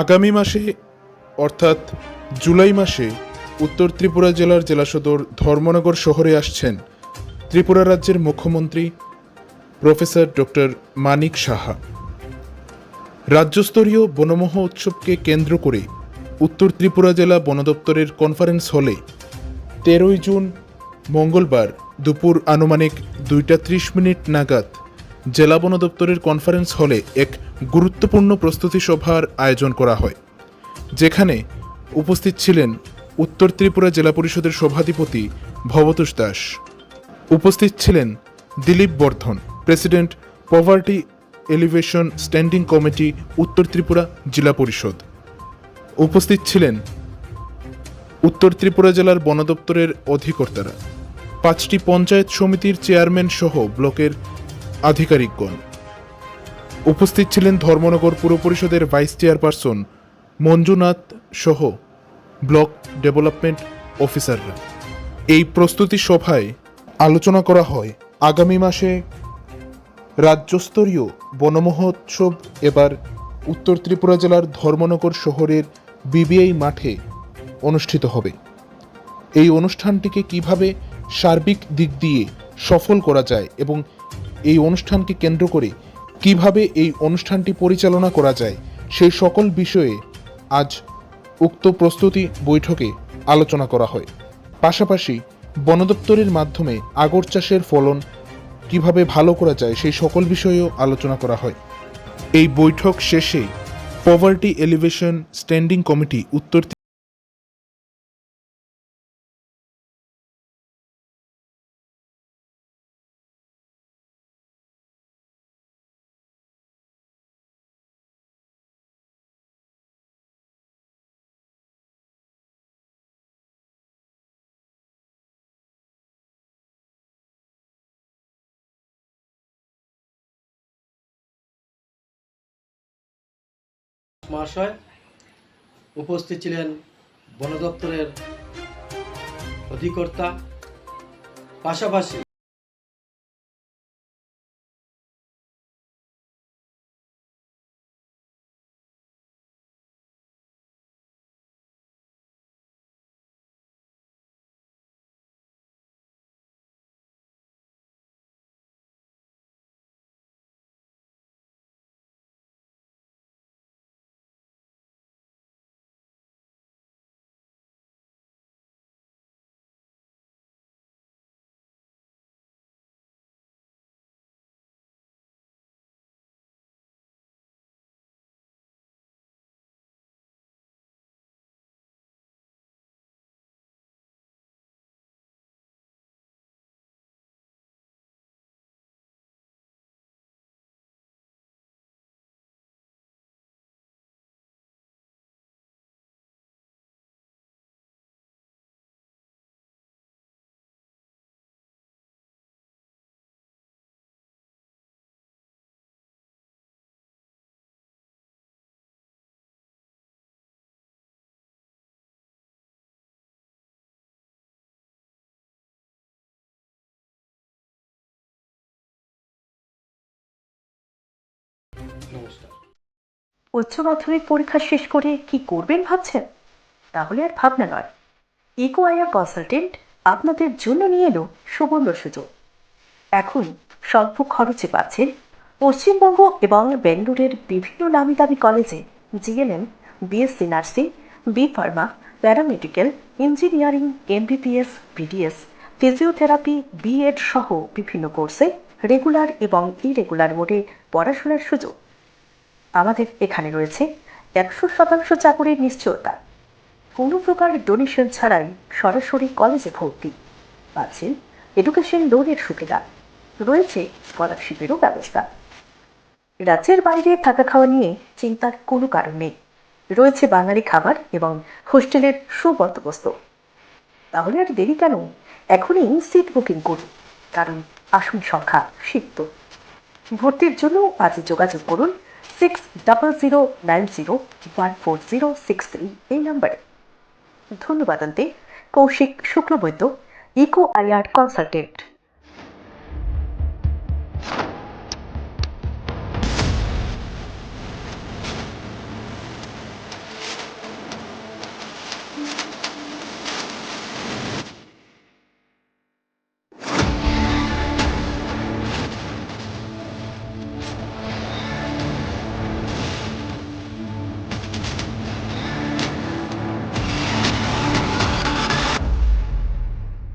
আগামী মাসে, অর্থাৎ জুলাই মাসে, উত্তর ত্রিপুরা জেলার জেলা সদর ধর্মনগর শহরে আসছেন ত্রিপুরা রাজ্যের মুখ্যমন্ত্রী প্রফেসর ডক্টর মানিক সাহা। রাজ্যস্তরীয় বনমোহ উৎসবকে কেন্দ্র করে উত্তর ত্রিপুরা জেলা বন দপ্তরের কনফারেন্স হলে তেরোই জুন, মঙ্গলবার দুপুর আনুমানিক দুইটা ত্রিশ মিনিট নাগাদ জেলা বন দপ্তরের কনফারেন্স হলে এক গুরুত্বপূর্ণ প্রস্তুতি সভার আয়োজন করা হয়, যেখানে উপস্থিত ছিলেন উত্তর ত্রিপুরা জেলা পরিষদের সভাধিপতি ভবতোষ দাস, উপস্থিত ছিলেন Dilip Bardhan, president poverty alleviation standing committee উত্তর ত্রিপুরা জেলা পরিষদ, উপস্থিত ছিলেন উত্তর ত্রিপুরা জেলার বন দপ্তরের অধিকর্তারা। পাঁচটি পঞ্চায়েত সমিতির চেয়ারম্যান সহ ব্লকের আধিকারিকগণ। উপস্থিত ছিলেন ধর্মনগর পুর পরিষদের ভাইস চেয়ারপারসন মঞ্জুনাথ সহ ব্লক ডেভেলপমেন্ট অফিসাররা। এই প্রস্তুতি সভায় আলোচনা করা হয় আগামী মাসে রাজ্যস্তরীয় বনমহোৎসব এবার উত্তর ত্রিপুরা জেলার ধর্মনগর শহরের বিবিআই মাঠে অনুষ্ঠিত হবে। এই অনুষ্ঠানটিকে কীভাবে সার্বিক দিক দিয়ে সফল করা যায় এবং এই অনুষ্ঠানকে কেন্দ্র করে কীভাবে এই অনুষ্ঠানটি পরিচালনা করা যায়, সেই সকল বিষয়ে আজ উক্ত প্রস্তুতি বৈঠকে আলোচনা করা হয়। পাশাপাশি বন দপ্তরের মাধ্যমে আগর চাষের ফলন কীভাবে ভালো করা যায়, সেই সকল বিষয়েও আলোচনা করা হয়। এই বৈঠক শেষে পভার্টি এলিভেশন স্ট্যান্ডিং কমিটি উত্তর মহাশয় উপস্থিত ছিলেন বন দপ্তরের অধিকর্তা। পাশাপাশি নমস্কার। উচ্চ মাধ্যমিক পরীক্ষা শেষ করে কি করবেন ভাবছেন? তাহলে আর ভাবনা নয়। ইকো আয়া কনসালটেন্ট আপনাদের জন্য নিয়ে এলো সুবর্ণ সুযোগ। এখন স্বল্প খরচে পাচ্ছেন পশ্চিমবঙ্গ এবং বেঙ্গালুরের বিভিন্ন নামি দামি কলেজে GNM, BSc nursing, B pharma, paramedical, engineering, MBBS, BDS, physiotherapy, BEd সহ বিভিন্ন কোর্সে রেগুলার এবং ইরেগুলার মোডে পড়াশোনার সুযোগ। আমাদের এখানে রয়েছে একশো শতাংশ চাকরির নিশ্চয়তা। কোনো প্রকার ডোনেশন ছাড়াই সরাসরি কলেজে ভর্তি। পাচ্ছেন এডুকেশন লোনের সুবিধা। রয়েছে স্কলারশিপেরও ব্যবস্থা। রাজ্যের বাইরে থাকা খাওয়া নিয়ে চিন্তার কোনো কারণ নেই। রয়েছে বাঙালি খাবার এবং হোস্টেলের সুবন্দোবস্ত। তাহলে আর দেরি কেন? এখনই সিট বুকিং করুন, কারণ আসন সংখ্যা সিক্ত। ভর্তির জন্য আজ যোগাযোগ করুন six double zero nine zero one four zero six three এই নাম্বারে ধন্যবাদ আনতে Koushik Shuklabaidya, eco IR consultant